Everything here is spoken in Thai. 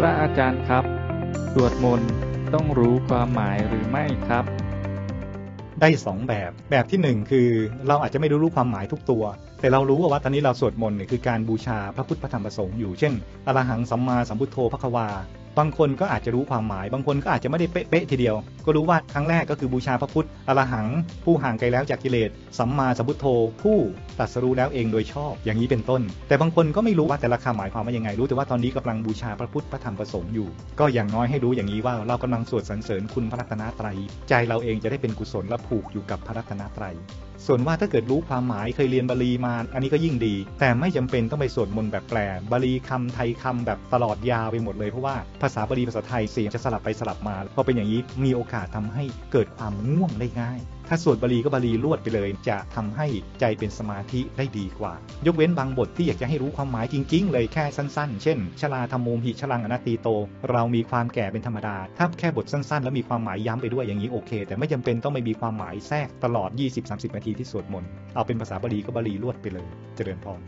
พระอาจารย์ครับ สวดมนต์ต้องรู้ความหมายหรือไม่ครับ ได้สองแบบ แบบที่หนึ่งคือเราอาจจะไม่รู้รู้ความหมายทุกตัว แต่เรารู้ว่าตอนนี้เราสวดมนต์เนี่ยคือการบูชาพระพุทธพระธรรมพระสงฆ์อยู่ เช่นอรหังสัมมาสัมพุทโธพระควา บางคนก็อาจจะรู้ความหมาย บางคนก็อาจจะไม่ได้เป๊ะๆทีเดียว ก็รู้ว่าครั้งแรกก็คือบูชาพระพุทธอรหัง ผู้ห่างไกลแล้วจากกิเลสสัมมาสัมพุทโธ ผู้ตรัสรู้แล้วเองโดยชอบ อย่างนี้เป็นต้น แต่บางคนก็ไม่รู้ว่าแต่ละคำหมายความว่ายังไง รู้แต่ว่าตอนนี้กำลังบูชาพระพุทธพระธรรมพระสงฆ์อยู่ ก็อย่างน้อยให้รู้อย่างนี้ว่าเรากำลังสวดสรรเสริญคุณพระรัตนตรัย ใจเราเองจะได้เป็นกุศลและผูกอยู่กับพระรัตนตรัยส่วนว่าถ้าเกิดรู้ความหมายเคยเรียนบาลีมา อันนี้ก็ยิ่งดี แต่ไม่จำเป็นต้องไปสวดมนต์แบบแปล บาลีคำไทยคำแบบตลอดยาวไปหมดเลยเพราะว่าภาษาบาลีภาษาไทยเสียงจะสลับไปสลับมาพอเป็นอย่างนี้มีโอกาสทำให้เกิดความง่วงได้ง่าย ถ้าสวดบาลีก็บาลีรวดไปเลย จะทำให้ใจเป็นสมาธิได้ดีกว่า ยกเว้นบางบทที่อยากจะให้รู้ความหมายจริง ๆ เลยแค่สั้น ๆ เช่น ชลาธรรมโมหิชลังอนัตตีโต เรามีความแก่เป็นธรรมดา ถ้าแค่บทสั้น ๆ แล้วมีความหมายย้ำไปด้วยอย่างนี้โอเค แต่ไม่จำเป็นต้องไม่มีความหมายแทรกตลอด 20-30 นาทีที่สวดมนต์เอาเป็นภาษาบาลีก็บาลีรวดไปเลย เจริญพร